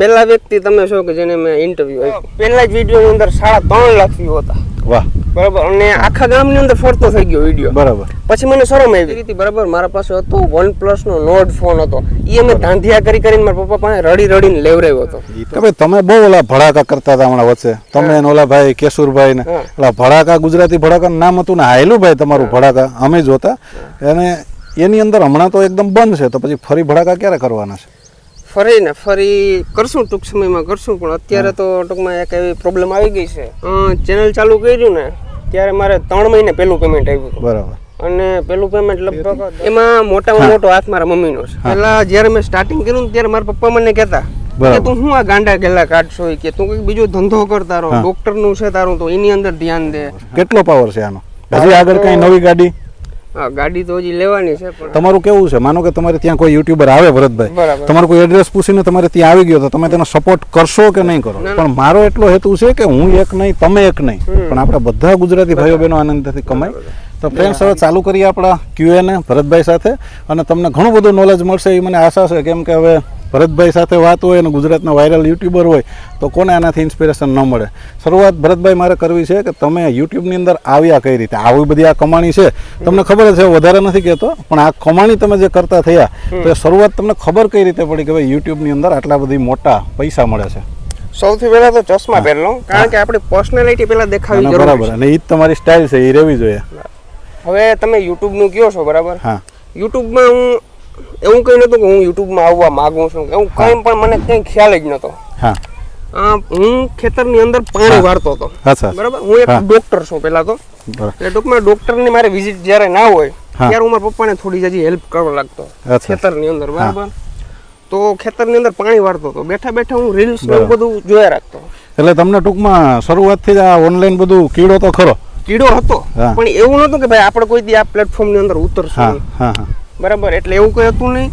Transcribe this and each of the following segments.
પહેલા વ્યક્તિ તમે છો કે જેને મેં ઇન્ટરવ્યુ આપ્યો? પહેલા જ વિડીયોની અંદર સાડા ત્રણ લાખ વ્યૂ હતા. વાહ. બરાબર? અને આખા ગામની અંદર ફરતો થઈ ગયો વીડિયો બરાબર. પછી મને શરમ આવી. રીતે બરાબર મારા પાસે હતો વન પ્લસ નો નોટ ફોન હતો. એ અમે ધાંધિયા કરી કરીને મારા પપ્પા પાસે રડી રડીને લેવરાયો હતો. કે ભાઈ તમે બહુ ઓલા ભડાકા કરતા હતા હમણાં વચ્ચે. તમે ને ઓલા ભાઈ કેશુરભાઈ ને ઓલા ભડાકા ગુજરાતી ભડાકા નામ હતું ને હાયલું ભાઈ તમારું ભડાકા અમે જોતા. અને એની અંદર હમણાં તો એકદમ બંધ છે તો પછી ફરી ભડાકા ક્યારે કરવાના છે? ફરી ને ફરી કરશું ટૂંક સમયમાં કરશું પણ અત્યારે તો ટૂંકમાં એક એવી પ્રોબ્લેમ આવી ગઈ છે. ચેનલ ચાલુ કર્યું ને ત્યારે મારે ત્રણ મહિને પહેલું પેમેન્ટ આવ્યું બરાબર. અને પેલું પેમેન્ટ લગભગ એમાં મોટામાં મોટો હાથ મારા મમ્મીનો છે. પહેલા જ્યારે મેં સ્ટાર્ટિંગ કર્યું ત્યારે મારા પપ્પા મને કહેતા કે તું શું આ ગાંડા ગેલા કાઢશો કે તું કંઈક બીજો ધંધો કર તારો હા. ડોક્ટરનું છે તારું તો એની અંદર ધ્યાન દે. કેટલો પાવર છે આનો? હજી આગળ કઈ નવી ગાડી? હા ગાડી તો હજી લેવાની છે પણ તમારું કેવું છે? માનો કે તમારે ત્યાં કોઈ યુટ્યુબર આવે ભરતભાઈ. તમારું કોઈ એડ્રેસ પૂછીને તમારે ત્યાં આવી ગયો તો તમે તેનો સપોર્ટ કરશો કે નહીં કરો? પણ મારો એટલો હેતુ છે કે હું એક નહીં તમે એક નહીં. પણ આપણા બધા ગુજરાતી ભાઈઓ બહેનો આનંદથી કમાય. તો ફ્રેન્ડ્સ હવે ચાલુ કરીએ આપણા ક્યુએને ભરતભાઈ સાથે. અને તમને ઘણું બધું નોલેજ મળશે એ મને આશા છે. કેમ કે હવે ભરતભાઈ સાથે વાત હોય અને ગુજરાતના વાયરલ યુટ્યુબર હોય તો કોને આનાથી ઇન્સ્પિરેશન ન મળે? શરૂઆત ભરતભાઈ મારે કરવી છે કે તમે યુટ્યુબની અંદર આવ્યા કઈ રીતે? આવી બધી આ કમાણી છે. તમને ખબર છે વધારે નથી કહેતો પણ આ કમાણી તમે જે કરતા થયા તો એ શરૂઆત તમને ખબર કઈ રીતે પડી કે ભાઈ યુટ્યુબની અંદર આટલા બધી મોટા પૈસા મળે છે? સૌથી પહેલા તો ચશ્મા પહેરલો કારણ કે આપણી પર્સનાલિટી પહેલા દેખાવી જરૂરી બરાબર. અને એ જ તમારી સ્ટાઇલ છે એ રહેવી જોઈએ. હવે તમે યુટ્યુબનું કયો છો બરાબર? હા. યુટ્યુબમાં હું એવું કઈ નતું કે હું યુટ્યુબમાં આવવા માંગુ છું એવું કંઈ પણ મને કંઈ ખ્યાલ જ નતો હા. હું ખેતરની અંદર પાણી વાળતો હતો. બરાબર? હું એક ડોક્ટર છું પેલા તો. એટલે ટૂંકમાં ડોક્ટરની મારે વિઝિટ જ્યારે ના હોય ત્યારે હું મારા પપ્પાને થોડી હજી હેલ્પ કરવા લાગતો. ખેતર ખેતરની અંદર બરાબર? તો ખેતરની અંદર પાણી વાળતો હતો. બેઠા બેઠા હું રીલ્સ ને બધું જોયા રાખતો. એટલે તમને ટૂંકમાં શરૂઆતથી જ આ ઓનલાઈન બધું કીડો તો ખરો. કીડો હતો. પણ એવું નતું કે ભાઈ આપણે કોઈ દી આ પ્લેટફોર્મની અંદર ઉતરશું. બરાબર? એટલે એવું કઈ હતું નહીં.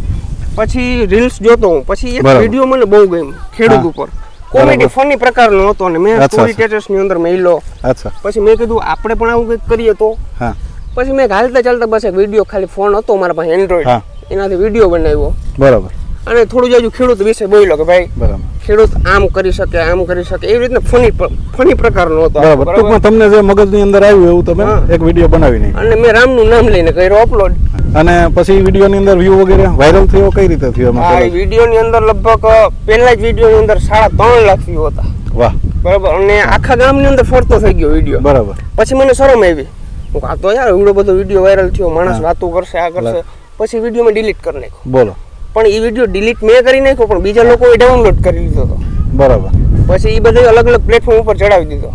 પછી રીલ્સ જોતો હું. પછી એક વીડિયો મને બહુ ગમ્યો ખેડૂત ઉપર. કોમેડી ફની પ્રકારનો હતો અને મેં સ્ટોરી. સ્ટેટસની અંદર મેલો અચ્છા. પછી મેં કીધું આપણે પણ આવું કંઈક કરીએ તો. હા. પછી મેં હાલતા ચાલતા બસ એક વીડિયો ખાલી ફોન હતો મારા પાસે એન્ડ્રોઈડ એનાથી વીડિયો બનાવ્યો. બરાબર. અને થોડું જાજુ ખેડૂત વિશે બોલ્યો કે ભાઈ બરાબર. ખેડૂત આમ કરી શકે આમ કરી શકે. એવી રીતના ફની ફની પ્રકારનો હતો. બરાબર. બરાબર? ટૂંકમાં તમને જે મગજની અંદર આવ્યું એવું તમે એક વીડિયો બનાવીને અને મેં રામનું નામ લઈને કર્યો અપલોડ અને પછી વિડીયોની અંદર વ્યૂ વગેરે વાયરલ થયો કઈ રીતે થયો એમાં? વિડીયોની અંદર લગભગ પહેલા જ વિડીયોની અંદર સાડા ત્રણ લાખ વ્યૂ હતા. વાહ. બરાબર? અને આખા ગામની અંદર ફરતો થઈ ગયો વીડિયો. બરાબર. પછી મને શરમ આવી. હું આ તો યાર એવડો બધો વીડિયો વાયરલ થયો માણસ. વાતો કરશે આ કરશે. પછી વીડિયો મેં ડિલીટ કરી નાખ્યો. બોલો. પણ એ વીડિયો ડિલીટ મેં કરી નાખ્યો પણ બીજા લોકોએ ડાઉનલોડ કરી લીધો હતો. બરાબર. પછી એ બધે અલગ અલગ પ્લેટફોર્મ ઉપર ચડાવી દીધો.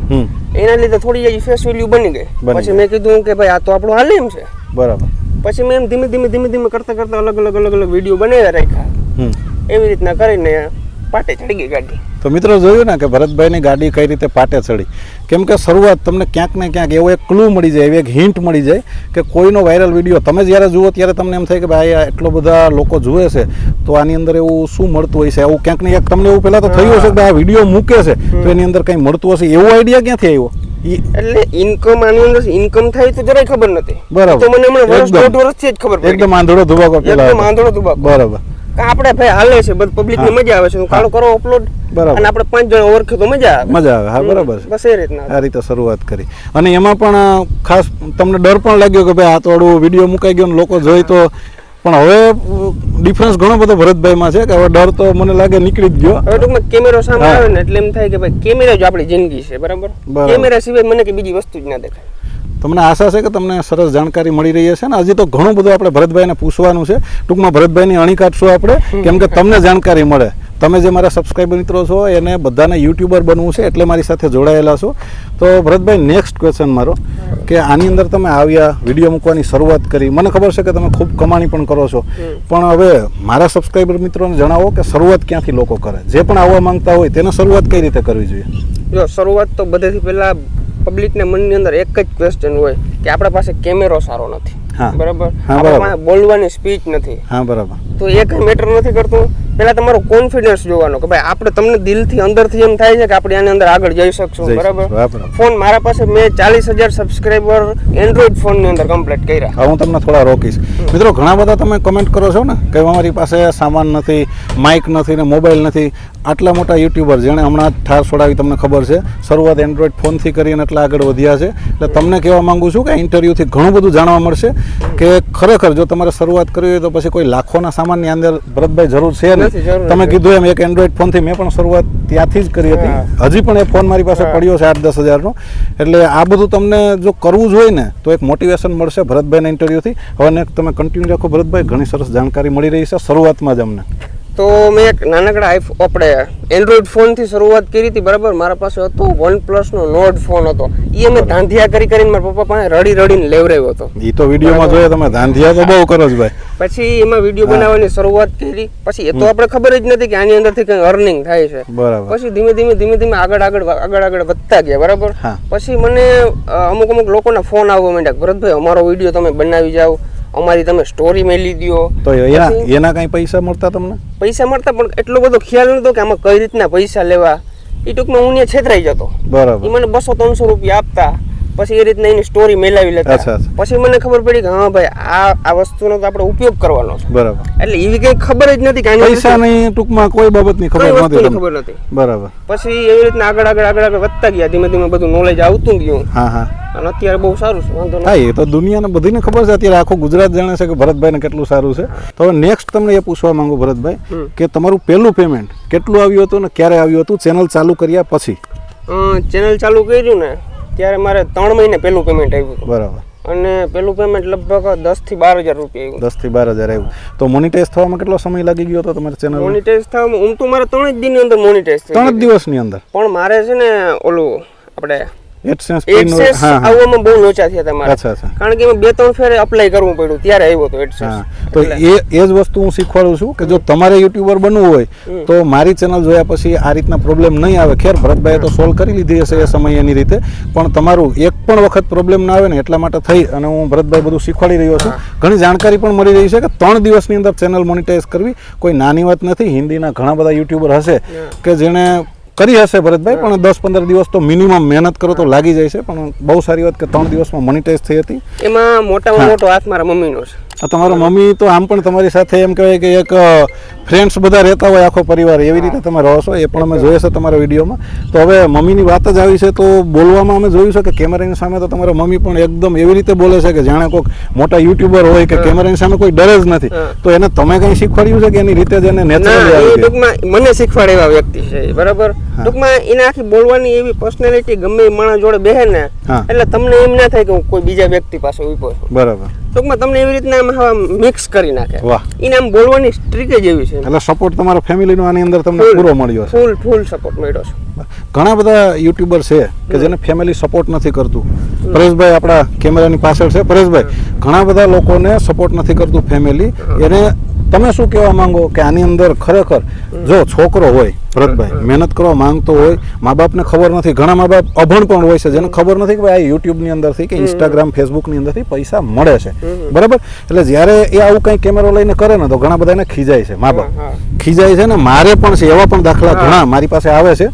એના લીધે થોડી ફેસ વેલ્યુ બની ગઈ. પછી મેં કીધું કે ભાઈ આ તો આપણું હાલ એમ છે. બરાબર. પછી મેં એમ ધીમે ધીમે ધીમે ધીમે કરતા કરતા અલગ અલગ અલગ અલગ વીડિયો બનાવ્યા રાખ્યા. એવી રીતના કરીને પાટે ચડી ગઈ ગાડી. તો મિત્રો જોયું ને કે ભરતભાઈની ગાડી કઈ રીતે પાટે ચડી? કેમ કે શરૂઆત તમને ક્યાંક ને ક્યાંક એવો એક ક્લુ મળી જાય એવી એક હિન્ટ મળી જાય કે કોઈનો વાયરલ વીડિયો તમે જ્યારે જુઓ ત્યારે તમને એમ થાય કે ભાઈ આ એટલો બધા લોકો જુએ છે તો આની અંદર એવું શું મળતું હોય છે? એવું ક્યાંક ને ક્યાંક તમને એવું પહેલાં તો થયું હશે કે આ વીડિયો મૂકે છે તો એની અંદર કંઈ મળતું હશે? એવો આઈડિયા ક્યાંથી આવ્યો? એટલે ઇન્કમ આની અંદર ઇન્કમ થાય તો જરાય ખબર નથી. બરાબર. તો મને હમણાં વર્ષ. દોઢ વર્ષથી જ ખબર પડી. એકદમ આંધળો ધુબાકો એકદમ આંધળો ધુબાકો. બરાબર. આપણે ભાઈ હાલે છે બધું પબ્લિક ને મજા આવે છે. કાળો કરો અપલોડ બરાબર. અને આપણે પાંચ જણ ઓળખે તો મજા આવે. મજા આવે. હા બરાબર બસ એ રીતના. આ રીતે શરૂઆત કરી. અને એમાં પણ ખાસ તમને ડર પણ લાગ્યો કે ભાઈ આ તો વીડિયો મુકાઈ ગયો ને લોકો જોઈ તો પણ હવે ડિફરન્સ ઘણો બધો ભરતભાઈમાં છે કે હવે ડર તો મને લાગે નીકળી જ ગયો. હવે ટૂંકમાં કેમેરો સામે આવે ને એટલે એમ થાય કે ભાઈ કેમેરા જ આપણી જિંદગી છે બરાબર. કેમેરા સિવાય મને કે બીજી વસ્તુ જ ના દેખાય. તમને આશા છે કે તમને સરસ જાણકારી મળી રહી હશે ને? હજી તો ઘણું બધું આપણે ભરતભાઈને પૂછવાનું છે. ટૂંકમાં ભરતભાઈની અણી કાઢશું આપણે? કેમ કે તમને જાણકારી મળે. તમે જે મારા સબસ્ક્રાઈબર મિત્રો છો એને બધાને યુટ્યુબર બનવું છે એટલે મારી સાથે જોડાયેલા છો. તો ભરતભાઈ નેક્સ્ટ ક્વેશ્ચન મારો. કે આની અંદર તમે આવ્યા વીડિયો મૂકવાની શરૂઆત કરી. મને ખબર છે કે તમે ખૂબ કમાણી પણ કરો છો. પણ હવે મારા સબસ્ક્રાઈબર મિત્રોને જણાવો કે શરૂઆત ક્યાંથી લોકો કરે? જે પણ આવવા માંગતા હોય તેને શરૂઆત કઈ રીતે કરવી જોઈએ? જો શરૂઆત તો બધેથી પહેલા પબ્લિકને મનની અંદર એક જ ક્વેશ્ચન હોય કે આપણા પાસે કેમેરો સારો નથી. બરાબર? બોલવાની સ્પીચ નથી. હા બરાબર. તો એ કંઈ મેટર નથી કરતું? પેલા તમારો કોન્ફિડન્સ જોવાનો કે ભાઈ આપણે તમને દિલથી અંદરથી એમ થાય છે કે આપણે આની અંદર આગળ જઈ શકશું બરાબર. ફોન મારા પાસે મેં ચાલીસ હજાર સબસ્ક્રાઈબર એન્ડ્રોઈડ ફોનની અંદર કમ્પ્લીટ કર્યા. હું તમને થોડા રોકીશ. મિત્રો ઘણા બધા તમે કમેન્ટ કરો છો ને કે અમારી પાસે સામાન નથી માઇક નથી ને મોબાઈલ નથી. આટલા મોટા યુટ્યુબર જેણે હમણાં ઠાર છોડાવી તમને ખબર છે. શરૂઆત એન્ડ્રોઈડ ફોનથી કરીને એટલા આગળ વધ્યા છે. એટલે તમને કહેવા માંગુ છું કે ઇન્ટરવ્યૂથી ઘણું બધું જાણવા મળશે કે ખરેખર જો તમારે શરૂઆત કરવી હોય તો પછી કોઈ લાખોના સામાનની અંદર ભરતભાઈ જરૂર છે નથી, તમે કીધું એમ એક એન્ડ્રોઈડ ફોનથી મેં પણ શરૂઆત ત્યાંથી જ કરી હતી. હજી પણ એ ફોન મારી પાસે પડ્યો છે આઠ દસ હજારનો. એટલે આ બધું તમને જો કરવું જ હોય ને તો એક મોટિવેશન મળશે ભરતભાઈના ઇન્ટરવ્યૂથી હવે તમે કન્ટિન્યુ રાખો. ભરતભાઈ ઘણી સરસ જાણકારી મળી રહી છે. શરૂઆતમાં જ અમને. તો મેં એક નાનકડા આઈફ આપણે એન્ડ્રોઈડ ફોનથી શરૂઆત કરી હતી બરાબર? મારા પાસે હતો વન પ્લસનો નોટ ફોન હતો. એ મેં ધાંધિયા કરી કરીને મારા પપ્પા પાસે રડી રડીને લેવરાવ્યો હતો. એ તો વિડીયોમાં જોઈએ તમે ધાંધિયા તો બહુ કરો છો ભાઈ. પછી એમાં વીડિયો બનાવવાની શરૂઆત કરી. પછી એ તો આપણે ખબર જ નથી કે આની અંદરથી કંઈ અર્નિંગ થાય છે. બરાબર. પછી ધીમે ધીમે ધીમે ધીમે આગળ આગળ આગળ આગળ વધતા ગયા બરાબર? પછી મને અમુક અમુક લોકોના ફોન આવવા માંડ્યા ભરતભાઈ અમારો વીડિયો તમે બનાવી જાઓ. અમારી તમે સ્ટોરી મેલી દ્યો. તો એના એના કાંઈ પૈસા મળતા તમને? પૈસા મળતા પણ એટલો બધો ખ્યાલ નતો કે આમાં કઈ રીતના પૈસા લેવા. એ ટૂંકમાં હું છેતરાઈ જતો. બરાબર. એ મને બસો ત્રણસો રૂપિયા આપતા. પછી એ રીતના એની સ્ટોરી મેલાવી લેતા. પછી મને ખબર પડી કે હા ભાઈ આ આ વસ્તુનો તો આપણે ઉપયોગ કરવાનો છે. બરાબર. એટલે એવી કઈ ખબર જ નથી કે પૈસા નહીં ટૂંકમાં કોઈ બાબતની ખબર નથી ખબર નથી બરાબર. પછી એવી રીતના આગળ આગળ આગળ આગળ વધતા ગયા. ધીમે ધીમે બધું નોલેજ આવતું ગયું. હા હા. અને અત્યારે બહુ સારું છે. વાંધો હા એ તો દુનિયાને બધીને ખબર છે. અત્યારે આખું ગુજરાત જાણે છે કે ભરતભાઈને કેટલું સારું છે. તો હવે નેક્સ્ટ તમને એ પૂછવા માંગુ ભરતભાઈ કે તમારું પહેલું પેમેન્ટ કેટલું આવ્યું હતું ને ક્યારે આવ્યું હતું? ચેનલ ચાલુ કર્યા પછી. ચેનલ ચાલુ કર્યું ને? ત્યારે મારે ત્રણ મહિને પહેલું પેમેન્ટ આવ્યું બરાબર. અને પેલું પેમેન્ટ લગભગ દસથી બાર હજાર રૂપિયા આવ્યું દસથી બાર હજાર આવ્યું તો મોનિટાઇઝ થવામાં કેટલો સમય લાગી ગયો હતો તમારી ચેનલ મોનિટાઇઝ થવામાં હું તો મારે ત્રણ જ દિનની અંદર મોનિટાઇઝ ત્રણ જ દિવસની અંદર. પણ મારે છે ને ઓલું આપણે એડસેન્સ એડસેન્સ આવવામાં બહુ લોચા થયા તમારે. અચ્છા અચ્છા. કારણ કે એમાં બે ત્રણ ફેરે અપ્લાય કરવું પડ્યું ત્યારે આવ્યો હતો એડસેન્સ તો એ એ જ વસ્તુ હું શીખવાડું છું કે જો તમારે યુટ્યુબર બનવું હોય તો મારી ચેનલ જોયા પછી આ રીતના પ્રોબ્લેમ નહીં આવે. ખેર ભરતભાઈએ તો સોલ્વ કરી લીધી હશે એ સમય એની રીતે. પણ તમારું એક પણ વખત પ્રોબ્લેમ ના આવે ને એટલા માટે થઈ અને હું ભરતભાઈ બધું શીખવાડી રહ્યો છું. ઘણી જાણકારી પણ મળી રહી છે કે ત્રણ દિવસની અંદર ચેનલ મોનિટાઈઝ કરવી કોઈ નાની વાત નથી. હિન્દીના ઘણા બધા યુટ્યુબર હશે કે જેણે કરી હશે ભરતભાઈ પણ દસ પંદર દિવસ તો મિનિમમ મહેનત કરો તો લાગી જાય છે. પણ બહુ સારી વાત કે ત્રણ દિવસમાં મોનિટાઈઝ થઈ હતી. એમાં મોટામાં મોટો હાથ મારા મમ્મીનો છે. તમારો મમ્મી તો આમ પણ તમારી સાથે એમ કહેવાય કે એક ફ્રેન્ડ્સ બધા રહેતા હોય આખો પરિવાર એવી રીતે તમે રહો છો એ પણ અમે જોઈએ છે તમારા વિડીયોમાં. તો હવે મમ્મીની વાત જ આવી છે તો બોલવામાં અમે જોયું છે કે કેમેરાની સામે તો તમારા મમ્મી પણ એકદમ એવી રીતે બોલે છે કે જાણે કોઈક મોટા યુટ્યુબર હોય કે કેમેરાની સામે કોઈ ડરે જ નથી. તો એને તમે કંઈ શીખવાડ્યું છે કે એની રીતે જ એને નેચરલી મને શીખવાડે એવા વ્યક્તિ છે બરાબર? ટૂંકમાં એને આખી બોલવાની એવી પર્સનાલિટી ગમે એ માણસ જોડે બેહે ને એટલે તમને એમ ના થાય કે હું કોઈ બીજા વ્યક્તિ પાસે ઊભો છું. બરાબર. ટૂંકમાં તમને એવી રીતના આમ મિક્સ કરી નાખે. વાહ. એને આમ બોલવાની સ્ટ્રીક જ એવી છે. એટલે સપોર્ટ તમારા ફેમિલીનો આની અંદર તમને પૂરો મળ્યો છે ફૂલ ફૂલ સપોર્ટ મળ્યો છે. ઘણા બધા યુટ્યુબર છે કે જેને ફેમિલી સપોર્ટ નથી કરતું. પરેશભાઈ આપણા કેમેરાની પાછળ છે. પરેશભાઈ ઘણા બધા લોકોને સપોર્ટ નથી કરતું ફેમિલી એને તમે શું કહેવા માંગો કે આની અંદર ખરેખર જો છોકરો હોય ભરતભાઈ મહેનત કરવા માંગતો હોય મા બાપને ખબર નથી ઘણા મા બાપ અભણ પણ હોય છે જેને ખબર નથી કે ભાઈ આ યુટ્યુબની અંદરથી કે ઇન્સ્ટાગ્રામ ફેસબુકની અંદરથી પૈસા મળે છે. બરાબર? એટલે જ્યારે એ આવું કંઈ કેમેરો લઈને કરે ને તો ઘણા બધા એને ખીજાય છે મા બાપ ખીજાય છે ને મારે પણ છે એવા પણ દાખલા ઘણા મારી પાસે આવે છે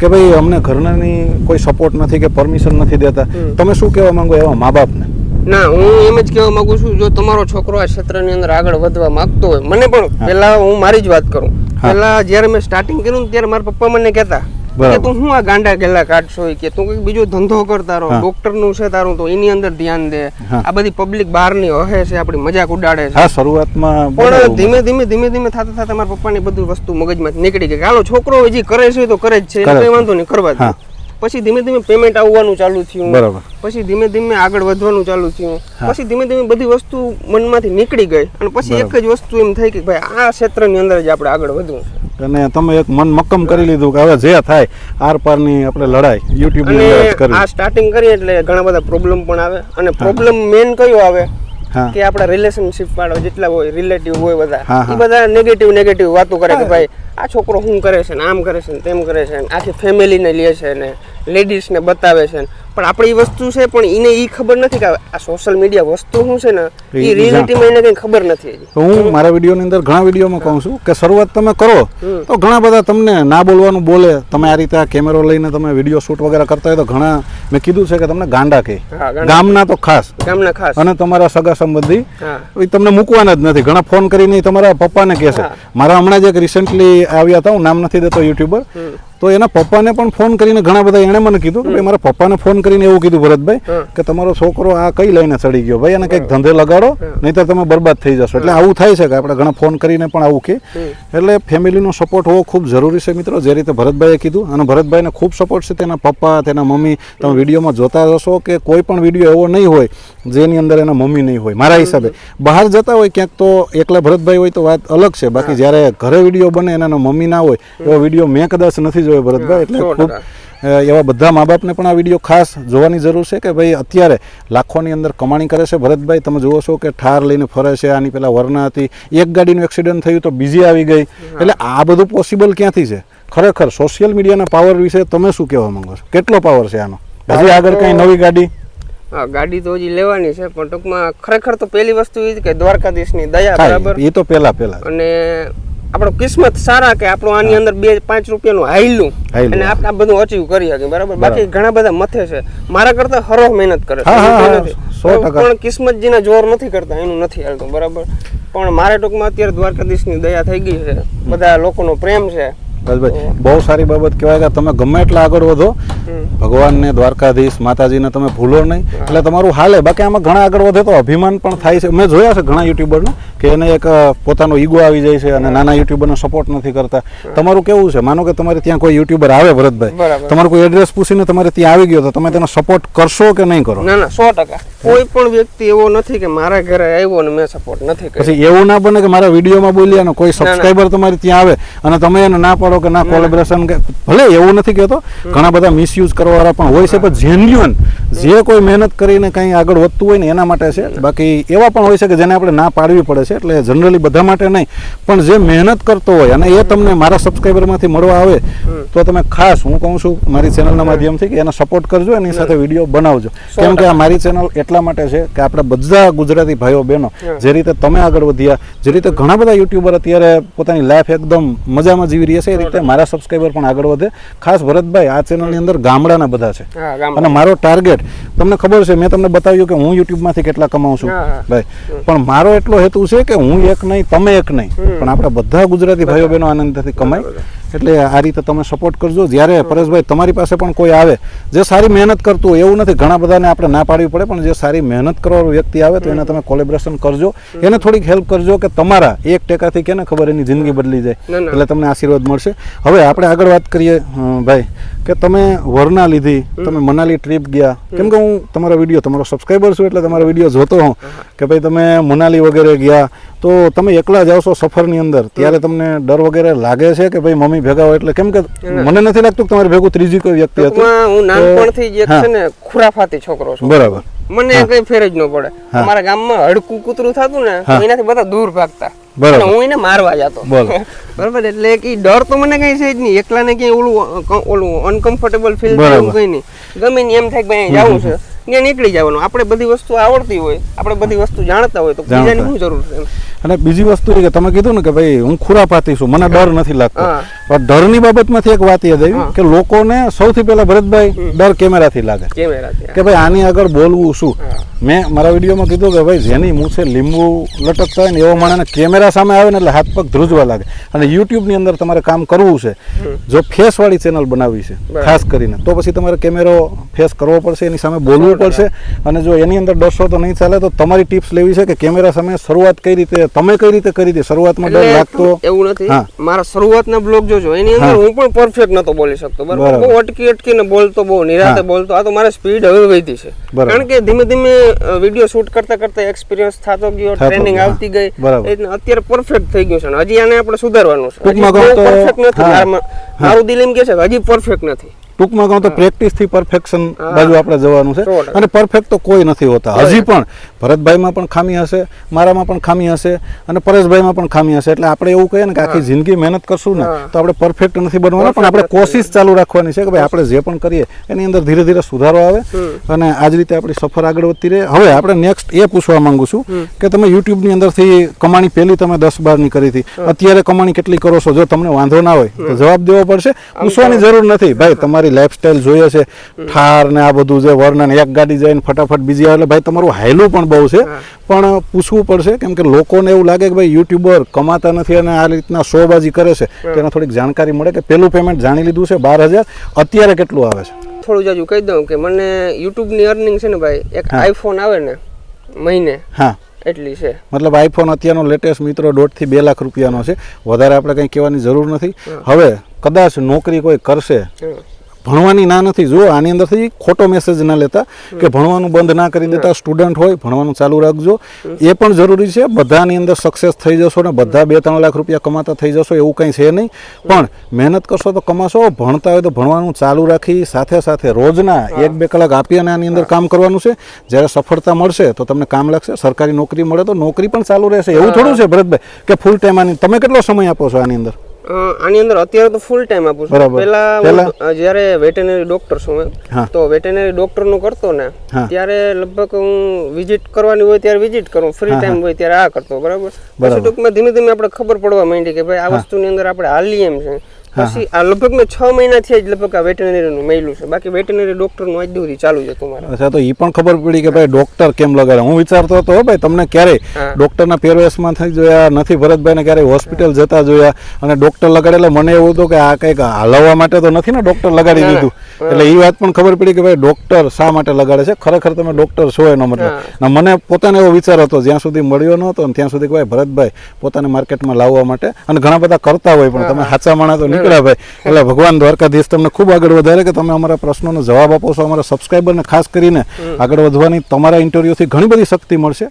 કે ભાઈ અમને ઘરનાની કોઈ સપોર્ટ નથી કે પરમિશન નથી દેતા. તમે શું કહેવા માંગો એવા મા બાપને ના હું એમ જ કહેવા માંગુ છું જો તમારો છોકરો આ ક્ષેત્રની અંદર આગળ વધવા માંગતો હોય મને પણ પહેલા હું મારી જ વાત કરું. પહેલા જ્યારે મેં સ્ટાર્ટિંગ કર્યું ને ત્યારે મારા પપ્પા મને કહેતા કે તું શું આ ગાંડા ગેલા કાઢશો કે તું કંઈક બીજો ધંધો કરતા રહો ડોક્ટરનું છે તારું તો એની અંદર ધ્યાન દે. આ બધી પબ્લિક બહારની હે છે આપણી મજાક ઉડાડે છે. હા શરૂઆતમાં પણ ધીમે ધીમે ધીમે ધીમે થતા થતા મારા પપ્પાની બધી વસ્તુ મગજમાં નીકળી ગઈ હાલો છોકરો હજી કરે છે તો કરે જ છે કઈ વાંધો નહીં કરવા દે. પછી ધીમે ધીમે પેમેન્ટ આવવાનું ચાલુ થયું. બરાબર. પછી ધીમે ધીમે આગળ વધવાનું ચાલુ થયું. પછી ધીમે ધીમે બધી વસ્તુ મનમાંથી નીકળી ગઈ. અને પછી એક જ વસ્તુ એમ થઈ કે ભાઈ આ ક્ષેત્રની અંદર જ આપણે આગળ વધવું. અને તમે એક મન મક્કમ કરી લીધું કે હવે જે થાય આર પારની આપણે લડાઈ યુટ્યુબની ની આ સ્ટાર્ટિંગ કરીએ એટલે ઘણા બધા પ્રોબ્લેમ પણ આવે. અને પ્રોબ્લેમ મેન કયો આવે? કે આપણા રિલેશનશિપ વાળા જેટલા હોય રિલેટિવ હોય બધા એ બધા નેગેટિવ નેગેટિવ વાતો કરે કે ભાઈ આ છોકરો શું કરે છે ને આમ કરે છે ને તેમ કરે છે ને આખી ફેમિલીને લે છે ને લેડીઝને બતાવે છે ને. પણ આપણે એ વસ્તુ છે પણ એને એ ખબર નથી કે આ સોશિયલ મીડિયા વસ્તુ શું છે ને એ- રિયાલિટીમાં એને કઈ ખબર નથી હું મારા વિડીયોની અંદર ઘણા વિડીયોમાં કહું છું કે શરૂઆત તમે કરો તો ઘણા બધા તમને ના બોલવાનું બોલે. તમે આ રીતે આ કેમેરો લઈને તમે વીડિયો શૂટ વગેરે કરતા હોય તો ઘણા મેં કીધું છે કે તમને ગાંડા કહે. ગાંડા. ગામના તો ખાસ. ગામના ખાસ. અને તમારા સગા સંબંધી તમને મૂકવાના જ નથી. ઘણા ફોન કરીને તમારા પપ્પાને કહેશે. મારા હમણાં જ એક રિસેન્ટલી આવ્યા હતા હું નામ નથી દેતો યુટ્યુબર. તો એના પપ્પાને પણ ફોન કરીને ઘણા બધા એણે મને કીધું કે ભાઈ મારા પપ્પાને ફોન કરીને એવું કીધું ભરતભાઈ કે તમારો છોકરો આ કઈ લઈને ચડી ગયો? ભાઈ એને કંઈક ધંધે લગાડો નહીતર તમે બરબાદ થઈ જશો. એટલે આવું થાય છે કે આપણે ઘણા ફોન કરીને પણ આવું કે. એટલે ફેમિલીનો સપોર્ટ હોવો ખૂબ જરૂરી છે મિત્રો જે રીતે ભરતભાઈએ કીધું. અને ભરતભાઈને ખૂબ સપોર્ટ છે તેના પપ્પા તેના મમ્મી. તમે વિડીયોમાં જોતા હશો કે કોઈ પણ વીડિયો એવો નહીં હોય જેની અંદર એના મમ્મી નહીં હોય. મારા હિસાબે. બહાર જતા હોય ક્યાંક તો એકલા ભરતભાઈ હોય તો વાત અલગ છે. બાકી જ્યારે ઘરે વીડિયો બને એના મમ્મી ના હોય એવો વીડિયો મેં કદાચ નથી જોયો ભરતભાઈ એટલે ખૂબ એવા બધા મા બાપને પણ આ વીડિયો ખાસ જોવાની જરૂર છે કે ભાઈ અત્યારે લાખોની અંદર કમાણી કરે છે. ભરતભાઈ તમે જુઓ છો કે ઠાર લઈને ફરે છે આની પહેલાં વરના હતી. એક ગાડીનું એક્સિડન્ટ થયું તો બીજી આવી ગઈ. એટલે આ બધું પોસિબલ ક્યાંથી છે? ખરેખર સોશિયલ મીડિયાના પાવર વિશે તમે શું કહેવા માંગો છો? કેટલો પાવર છે આનો? હજી આગળ કઈ નવી ગાડી? હા ગાડી તો હજી લેવાની છે પણ ટૂંકમાં ખરેખર તો પહેલી વસ્તુ એ કે દ્વારકાધીશની દયા બરાબર. એ તો પહેલા પહેલા અને આપણો કિસ્મત સારા કે આપણો આની અંદર બે પાંચ રૂપિયાનું હાઈલું. અને આપણે બધું અચીવ કરી શકીએ બરાબર? બાકી ઘણા બધા મથે છે. મારા કરતા હરો મહેનત કરે છે. પણ કિસ્મત જેના જોર નથી કરતા એનું નથી હાલતું બરાબર? પણ મારે ટૂંકમાં અત્યારે દ્વારકાધીશની દયા થઈ ગઈ છે. બધા લોકોનો પ્રેમ છે. બહુ સારી બાબત કહેવાય કે તમે ગમે એટલા આગળ વધો ભગવાન ભગવાનને દ્વારકાધીશ માતાજીને તમે ભૂલો નહીં. એટલે તમારું હાલે. બાકી આમાં ઘણા આગળ વધે તો અભિમાન પણ થાય છે. મેં જોયા છે ઘણા યુટ્યુબરનું કે એને એક પોતાનો ઈગો આવી જાય છે અને નાના યુટ્યુબરને સપોર્ટ નથી કરતા. તમારું કેવું છે? માનો કે તમારે ત્યાં કોઈ યુટ્યુબર આવે ભરતભાઈ. તમારું કોઈ એડ્રેસ પૂછીને તમારે ત્યાં આવી ગયો તો તમે તેનો સપોર્ટ કરશો કે નહીં કરો? ના ના સો ટકા. કોઈ પણ વ્યક્તિ એવો નથી કે મારા ઘરે આવ્યો અને મેં સપોર્ટ નથી કર્યો. પછી એવું ના બને કે મારા વિડીયોમાં બોલ્યા અને કોઈ સબસ્ક્રાઈબર તમારે ત્યાં આવે અને તમે એને ના પાડો કે ના કોલેબરેશન કે ભલે એવું નથી કહેતો ઘણા બધા મિસયુઝ કરવાવાળા પણ હોય છે પણ જેન્યુઅન જે કોઈ મહેનત કરીને કંઈ આગળ વધતું હોય ને એના માટે છે. બાકી એવા પણ હોય છે કે જેને આપણે ના પાડવી પડે છે એટલે જનરલી બધા માટે નહીં. પણ જે મહેનત કરતો હોય અને એ તમને મારા સબસ્ક્રાઈબરમાંથી મળવા આવે તો તમે ખાસ હું કહું છું મારી ચેનલના માધ્યમથી કે એને સપોર્ટ કરજો એની સાથે વીડિયો બનાવજો. કેમ કે આ મારી ચેનલ એટલા માટે છે કે આપણે બધા ગુજરાતી ભાઈઓ બહેનો જે રીતે તમે આગળ વધ્યા જે રીતે ઘણા બધા યુટ્યુબર અત્યારે પોતાની લાઈફ એકદમ મજામાં જીવી રહ્યા છે રીતે મારા સબસ્ક્રાઈબર પણ આગળ વધે. ખાસ ભરતભાઈ આ ચેનલની અંદર ગામડાના બધા છે. અને મારો ટાર્ગેટ તમને ખબર છે મેં તમને બતાવ્યું કે હું યુટ્યુબમાંથી કેટલા કમાઉં છું. ભાઈ પણ મારો એટલો હેતુ છે કે હું એક નહીં તમે એક નહીં. પણ આપણા બધા ગુજરાતી ભાઈઓ બહેનો આનંદથી કમાય. એટલે આ રીતે તમે સપોર્ટ કરજો. જ્યારે પરેશભાઈ તમારી પાસે પણ કોઈ આવે જે સારી મહેનત કરતું હોય એવું નથી. ઘણા બધાને આપણે ના પાડવી પડે પણ જે સારી મહેનત કરવાનો વ્યક્તિ આવે તો એને તમે કોલેબ્રેશન કરજો. એને થોડીક હેલ્પ કરજો કે તમારા એક ટેકાથી કેને ખબર એની જિંદગી બદલી જાય. એટલે તમને આશીર્વાદ મળશે. હવે આપણે આગળ વાત કરીએ ભાઈ કે તમે વરના લીધી તમે મનાલી ટ્રીપ ગયા. કેમ કે હું તમારો વીડિયો તમારો સબસ્ક્રાઈબર છું એટલે તમારો વીડિયો જોતો હોઉં. કે ભાઈ તમે મનાલી વગેરે ગયા. તો તમે એકલા જાઓ છો સફરની અંદર. ત્યારે તમને ડર વગેરે લાગે છે કે ભાઈ મમ્મી ભેગા હોય એટલે કેમ કે મને નથી લાગતું કે તમારી ભેગું ત્રીજી કોઈ વ્યક્તિ હતું. હું નાનપણથી જે છે ને ખુરાફાતી છોકરો છું. બરાબર. મને કઈ ફેર જ ન પડે. અમારા ગામમાં હડકું કૂતરું થતું ને એનાથી બધા દૂર ભાગતા. બરાબર. હું એને મારવા જતો. બરાબર એટલે કે ડર તો મને કઈ છે જ નહીં એકલાને કઈ ઓલું ઓલું અનકમ્ફર્ટેબલ ફીલ થાય બરાબર. કઈ નહીં ગમે એમ થાય કે ભાઈ જવું છે ત્યાં નીકળી જવાનું. આપણે બધી વસ્તુ આવડતી હોય આપણે બધી વસ્તુ જાણતા હોય તો બીજાની શું જરૂર છે અને બીજી વસ્તુ એ કે તમે કીધું ને કે ભાઈ હું ખુરાપાતી છું મને ડર નથી લાગતો. પણ ડરની બાબતમાંથી એક વાત યાદ આવી કે લોકોને સૌથી પહેલા ભરતભાઈ ડર કેમેરાથી લાગે. કે ભાઈ આની આગળ બોલવું શું? મેં મારા વિડીયોમાં કીધું કે ભાઈ જેની મૂછે લીંબુ લટકતા હોય ને એવો માણસને કેમેરા સામે આવે ને એટલે હાથ પગ ધ્રુજવા લાગે. અને યુટ્યુબની અંદર તમારે કામ કરવું છે. જો ફેસ વાળી ચેનલ બનાવવી છે ખાસ કરીને તો પછી તમારે કેમેરો ફેસ કરવો પડશે એની સામે બોલવું પડશે. અને જો એની અંદર ડરશો તો નહીં ચાલે તો તમારી ટિપ્સ લેવી છે કે કેમેરા સામે શરૂઆત કઈ રીતે તમે કઈ રીતે કરી હતી? શરૂઆતમાં ડર લાગતો? એવું નથી. મારા શરૂઆતના બ્લોગ જોજો. એની અંદર હું. પણ પરફેક્ટ નતો બોલી શકતો. બરાબર. બહુ અટકી અટકીને બોલતો બહુ નિરાતે બોલતો. આ તો મારે સ્પીડ હવે વધી છે. કારણ કે ધીમે ધીમે વીડિયો શૂટ કરતા કરતા એક્સપિરિયન્સ થતો ગયો ટ્રેનિંગ આવતી ગઈ. અત્યારે પરફેક્ટ થઈ ગયું છે. હજી આને આપણે સુધારવાનું છે. પરફેક્ટ નથી. મારું દિલ એમ કે છે કે હજી પરફેક્ટ નથી. ટૂંકમાં કહું તો પ્રેક્ટિસથી પરફેક્શન બાજુ આપણે જવાનું છે. અને પરફેક્ટ તો કોઈ નથી હોતા. હજી પણ ભરતભાઈમાં પણ ખામી હશે મારામાં પણ ખામી હશે અને પરેશભાઈમાં પણ ખામી હશે. એટલે આપણે એવું કહીએ ને કે આખી જિંદગી મહેનત કરશું ને તો આપણે પરફેક્ટ નથી બનવાના પણ આપણે કોશિશ ચાલુ રાખવાની છે કે ભાઈ આપણે જે પણ કરીએ એની અંદર ધીરે ધીરે સુધારો આવે અને આ જ રીતે આપણી સફર આગળ વધતી રહે. હવે આપણે નેક્સ્ટ એ પૂછવા માંગુ છું કે તમે યુટ્યુબની અંદરથી કમાણી પહેલી તમે દસ બારની કરી હતી. અત્યારે કમાણી કેટલી કરો છો? જો તમને વાંધો ના હોય તો જવાબ દેવો પડશે. પૂછવાની જરૂર નથી. ભાઈ તમારી લાઈફસ્ટાઈલ જોઈએ છે. ઠાર ને આ બધું જે વર્ણન એક ગાડી જઈને ફટાફટ બીજી આવે એટલે ભાઈ તમારું હાયલું પણ બહુ છે. પણ પૂછવું પડશે કેમ કે લોકોને એવું લાગે કે ભાઈ યુટ્યુબર કમાતા નથી અને આ રીતના શોબાજી કરે છે. તેને થોડીક જાણકારી મળે કે પેલું પેમેન્ટ જાણી લીધું છે બાર હજાર. અત્યારે કેટલું આવે છે? થોડું જાજુ કહી દઉં કે મને યુટ્યુબની અર્નિંગ છે ને ભાઈ એક આઈફોન આવે ને મહિને હા. એટલી છે. મતલબ આઈફોન અત્યારનો લેટેસ્ટ મિત્રો દોઢથી બે લાખ રૂપિયાનો છે. વધારે આપણે કંઈ કહેવાની જરૂર નથી. હવે કદાચ નોકરી કોઈ કરશે. ભણવાની ના નથી. જુઓ આની અંદરથી ખોટો મેસેજ ના લેતા કે ભણવાનું બંધ ના કરી દેતા સ્ટુડન્ટ હોય ભણવાનું ચાલુ રાખજો. એ પણ જરૂરી છે બધાની અંદર સક્સેસ થઈ જશો ને બધા બે ત્રણ લાખ રૂપિયા કમાતા થઈ જશો એવું કંઈ છે નહીં. પણ મહેનત કરશો તો કમાશો ભણતા હોય તો ભણવાનું ચાલુ રાખી સાથે સાથે રોજના એક બે કલાક આપી અને આની અંદર કામ કરવાનું છે. જ્યારે સફળતા મળશે તો તમને કામ લાગશે સરકારી નોકરી મળે તો નોકરી પણ ચાલુ રહેશે. એવું થોડું છે ભરતભાઈ કે ફૂલ ટાઈમ આની તમે કેટલો સમય આપો છો આની અંદર? આની અંદર અત્યારે તો ફૂલ ટાઈમ આપું છું. પહેલા? જ્યારે વેટેનરી ડોક્ટર છું તો વેટેનરી ડોક્ટરનું કરતો ને ત્યારે લગભગ હું વિઝિટ કરવાની હોય ત્યારે વિઝિટ કરું ફ્રી ટાઈમ હોય ત્યારે આ કરતો બરાબર? પછી ટૂંકમાં ધીમે ધીમે આપણે ખબર પડવા માંડી કે ભાઈ આ વસ્તુની અંદર આપણે હાલી એમ છે. પછી આ લગભગ મેં છ મહિનાથી જ લગભગ આ વેટેનરી નું મેળ્યું છે. બાકી વેટેનરી ડોક્ટરનું આજ સુધી ચાલુ છે તમારે અચ્છા તો એ પણ ખબર પડી કે ભાઈ ડોક્ટર કેમ લગાડે? હું વિચારતો હતો ભાઈ તમને ક્યારેય હા. ડોક્ટરના પહેરવેશમાં થઈ જોયા નથી ભરતભાઈને ક્યારે હોસ્પિટલ જતા જોયા અને ડોક્ટર લગાડે એટલે મને એવું હતું કે આ કંઈક હલાવવા માટે તો નથી ને ડોક્ટર લગાડી દીધું. એટલે એ વાત પણ ખબર પડી કે ભાઈ ડોક્ટર શા માટે લગાડે છે? ખરેખર તમે ડોક્ટર છો એનો મતલબ. ના મને પોતાને એવો વિચાર હતો જ્યાં સુધી મળ્યો નહોતો ત્યાં સુધી કે ભાઈ ભરતભાઈ પોતાને માર્કેટમાં લાવવા માટે અને ઘણા બધા કરતા હોય પણ તમે સાચા માણસ તો નીકળ્યા ભાઈ. એટલે ભગવાન દ્વારકાધીશ તમને ખૂબ આગળ વધારે કે તમે અમારા પ્રશ્નોનો જવાબ આપો છો અમારા સબસ્ક્રાઈબરને ખાસ કરીને આગળ વધવાની તમારા ઇન્ટરવ્યુથી ઘણી બધી શક્તિ મળશે.